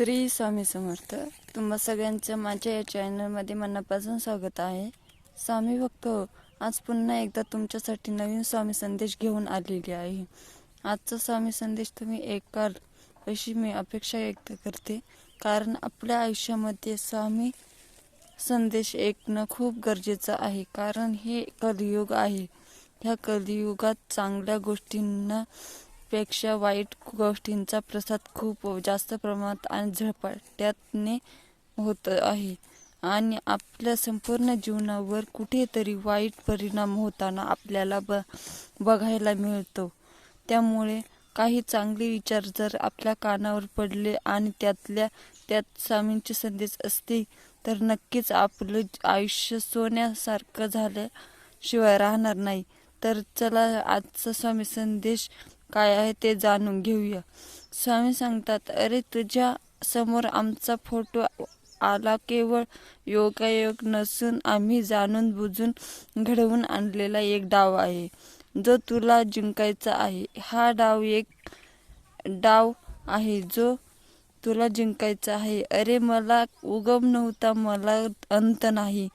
श्री स्वामी समर्थ तुम्हा सगळ्यांचं माझ्या या चॅनलमध्ये मनापासून स्वागत आहे. स्वामी भक्त आज पुन्हा एकदा तुमच्यासाठी नवीन स्वामी संदेश घेऊन आलेली आहे. आजचा स्वामी संदेश तुम्ही ऐकाल अशी मी अपेक्षा व्यक्त करते. कारण आपल्या आयुष्यामध्ये स्वामी संदेश ऐकणं खूप गरजेचं आहे. कारण हे कलियुग आहे. ह्या कलियुगात चांगल्या गोष्टींना पेक्षा वाईट गोष्टींचा प्रसाद खूप जास्त प्रमाणात आणि झपाट्याने होत आहे. आणि आपल्या संपूर्ण जीवनावर कुठेतरी वाईट परिणाम होताना आपल्याला ब बघायला मिळतो. त्यामुळे काही चांगले विचार जर आपल्या कानावर पडले आणि त्यातल्या त्यात स्वामींचे संदेश असते तर नक्कीच आपलं आयुष्य सोन्यासारखं झाल्याशिवाय राहणार नाही. तर चला आजचा स्वामी संदेश काय आहे ते जाणून घेऊया. स्वामी सांगतात अरे तुझ्या समोर आमचा फोटो आला केवळ योगायोग नसून आम्ही जाणून बुजून घडवून आणलेला एक डाव आहे जो तुला जिंकायचा आहे. हा डाव एक डाव आहे जो तुला जिंकायचा आहे. अरे मला उगम नव्हता मला अंत नाही.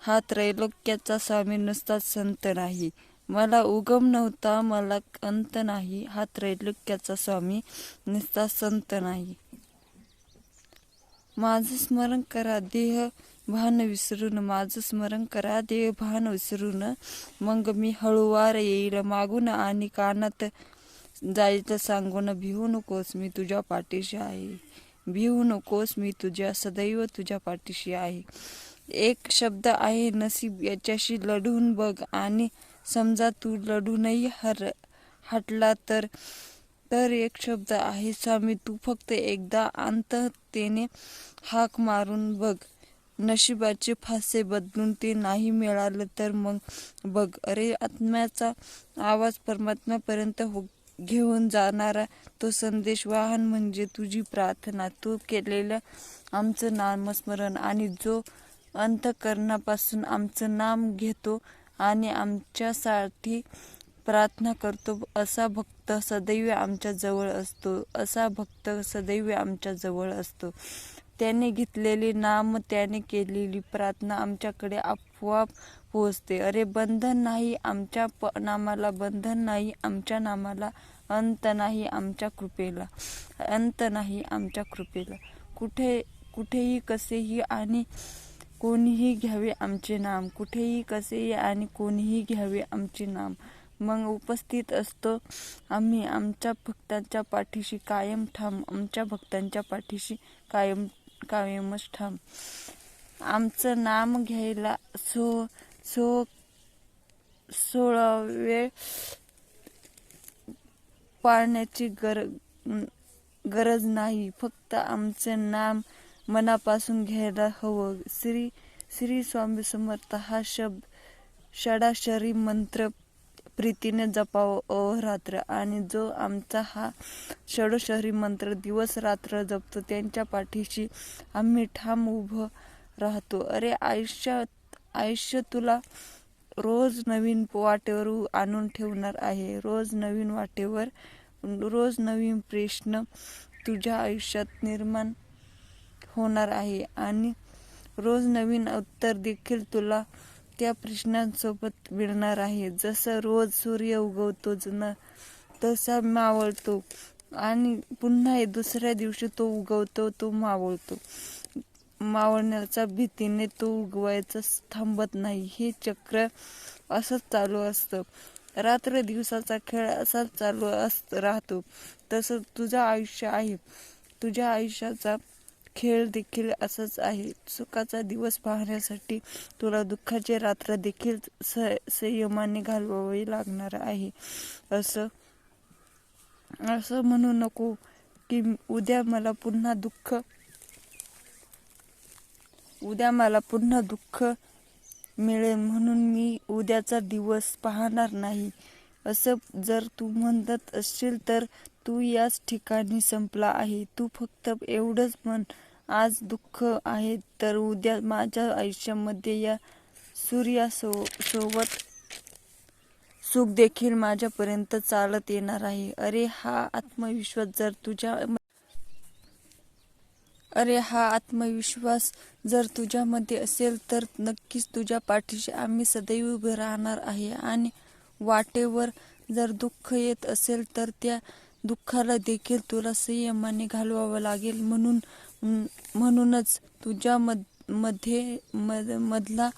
हा त्रैलोक्याचा स्वामी नुसता संत नाही. मला उगम नव्हता मला अंत नाही. हा त्रैलोक्याचा स्वामी निस्ता संत नाही. माझं स्मरण करा देह भान विसरून. माझं स्मरण करा देह भान विसरून. मग मी हळूवार येईल मागून आणि कानात जायचं सांगून भिवू नकोस मी तुझ्या पाठीशी आहे. भिवू नकोस मी तुझ्या सदैव तुझ्या पाठीशी आहे. एक शब्द आहे नसीब याच्याशी लढून बघ आणि समजा तू लढूनही हर हटला तर तर एक शब्द आहे स्वामी तू फक्त एकदा अंततेने हाक मारून बघ. नशिबाचे फासे बदलून ते नाही मिळालं तर मग बघ. अरे आत्म्याचा आवाज परमात्म्यापर्यंत हो घेऊन जाणारा तो संदेश वाहन म्हणजे तुझी प्रार्थना. तू केलेलं आमचं नामस्मरण आणि जो अंतकरणापासून आमचं नाम घेतो आणि आमच्यासाठी प्रार्थना करतो. असा भक्त सदैव आमच्या जवळ असतो. असा भक्त सदैव आमच्या जवळ असतो. त्याने घेतलेले नाम त्याने केलेली प्रार्थना आमच्याकडे आपोआप पोहोचते. अरे बंधन नाही आमच्या प नामाला बंधन नाही आमच्या नामाला अंत नाही आमच्या कृपेला अंत नाही आमच्या कृपेला. कुठे कुठेही कसेही आणि कोणीही घ्यावे आमचे नाम. कुठेही कसेही आणि कोणीही घ्यावे आमचे नाम. मग उपस्थित असतो आम्ही. आमच्या भक्तांच्या पाठीशी कायम ठाम. आमच्या भक्तांच्या पाठीशी कायम कायमच ठाम. आमचं नाम घ्यायला सो सो सोळावे पाळण्याची गर गरज नाही. फक्त आमचं नाम मनापासून घ्यायला हवं. श्री श्री स्वामी समर्थ हा शब्द षडाशरी मंत्र प्रीतीने जपावं अहोरात्र आणि जो आमचा हा षडोशरी मंत्र दिवस रात्र जपतो त्यांच्या पाठीशी आम्ही ठाम उभं राहतो. अरे आयुष्यात आयुष्य तुला रोज नवीन वाटेवर आणून ठेवणार आहे. रोज नवीन वाटेवर रोज नवीन प्रश्न तुझ्या आयुष्यात निर्माण होणार आहे. आणि रोज नवीन उत्तर देखील तुला त्या प्रश्नांसोबत मिळणार आहे. जसं रोज सूर्य उगवतो न तसा मावळतो आणि पुन्हा दुसऱ्या दिवशी तो उगवतो तो मावळतो. मावळण्याच्या भीतीने तो उगवायचं थांबत नाही. हे चक्र असंच चालू असतं. रात्र दिवसाचा खेळ असाच चालू अस राहतो. तसं तुझं आयुष्य आहे. तुझ्या आयुष्याचा खेळ देखील असंच आहे. सुखाचा दिवस पाहण्यासाठी तुला दुःखाचे रात्र देखील स संयमाने घालवावे लागणार आहे. असं असं म्हणू नको की उद्या मला पुन्हा दुःख उद्या मला पुन्हा दुःख मिळेल म्हणून मी उद्याचा दिवस पाहणार नाही. असं जर तू म्हणत असशील तर तू याच ठिकाणी संपला आहे. तू फक्त एवढंच म्हण. आज दुःख आहे तर उद्या माझ्या आयुष्यामध्ये या सूर्यासो सोबत सुख देखील माझ्यापर्यंत चालत येणार आहे. अरे हा आत्मविश्वास जर तुझ्या अरे हा आत्मविश्वास जर तुझ्यामध्ये असेल तर नक्कीच तुझ्या पाठीशी आम्ही सदैव उभे राहणार आहे. आणि वाटेवर जर दुःख येत असेल तर त्या दुःखाला देखील तुला संयमाने घालवावं लागेल. म्हणून म्हणूनच तुझ्या मदमध्ये मध मधला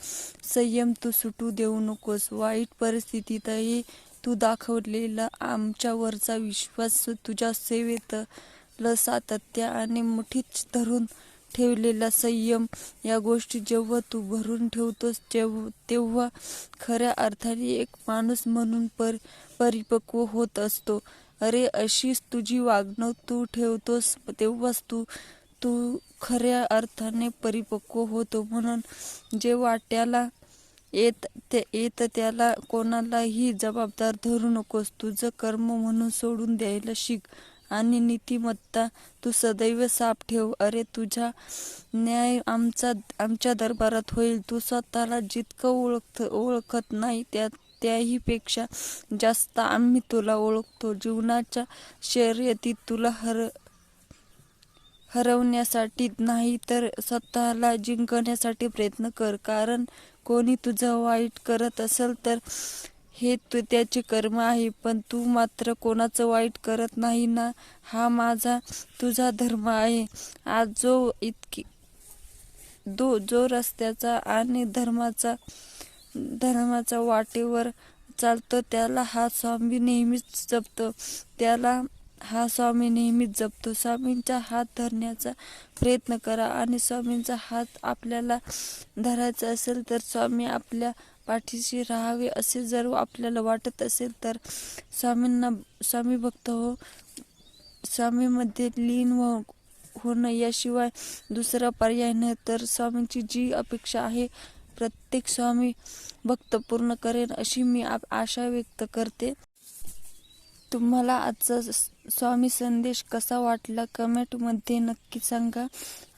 संयम तू सुटू देऊ नकोस. वाईट परिस्थितीतही तू दाखवलेला आमच्यावरचा विश्वास तुझ्या सेवेत ल सातत्य आणि मुठीत धरून ठेवलेला संयम या गोष्टी जेव्हा तू भरून ठेवतोस जेव्हा तेव्हा खऱ्या अर्थाने एक माणूस म्हणून पर परिपक्व होत असतो. अरे अशीच तुझी वागणूक तू ठेवतोस तेव्हाच तू तू खऱ्या अर्थाने परिपक्व होतो. म्हणून जे वाट्याला येत ते येत त्याला कोणालाही जबाबदार धरू नकोस. तुझं कर्म म्हणून सोडून द्यायला शिक आणि नीतिमत्ता तू सदैव साफ ठेव. अरे तुझा न्याय आमचा आमच्या दरबारात होईल. तू स्वतःला जितकं ओळखत ओळखत नाही त्या त्याहीपेक्षा जास्त आम्ही तुला ओळखतो. जीवनाच्या शर्यतीत तुला हर हरवण्यासाठी नाही तर स्वतःला जिंकण्यासाठी प्रयत्न कर. कारण कोणी तुझं वाईट करत असेल तर हे तू त्याचे कर्म आहे. पण तू मात्र कोणाचं वाईट करत नाही ना? हा माझा तुझा धर्म आहे. आज जो इतकी दो जो रस्त्याचा आणि धर्माचा धर्माचा वाटेवर चालतो त्याला हा स्वामी नेहमीच जपतो. त्याला हा स्वामी नेहमीच जपतो. स्वामींचा हात धरण्याचा प्रयत्न करा आणि स्वामींचा हात आपल्याला धरायचा असेल तर स्वामी आपल्या पाठीशी राहावे असे जर आपल्याला वाटत असेल तर स्वामींना स्वामी भक्त हो. स्वामीमध्ये लीन हो होणं याशिवाय दुसरा पर्याय नाही तर स्वामींची जी अपेक्षा आहे प्रत्येक स्वामी भक्त पूर्ण करेन अशी मी आप- आशा व्यक्त करते. तुम्हाला आजचा स्वामी संदेश कसा वाटला कमेंटमध्ये नक्की सांगा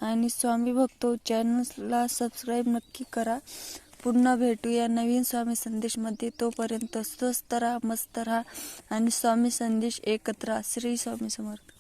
आणि स्वामी भक्त चॅनलला सबस्क्राईब नक्की करा. पुन्हा भेटूया नवीन स्वामी संदेशमध्ये तोपर्यंत स्वस्त राहा मस्त राहा आणि स्वामी संदेश एकत्र श्री स्वामी समर्थ.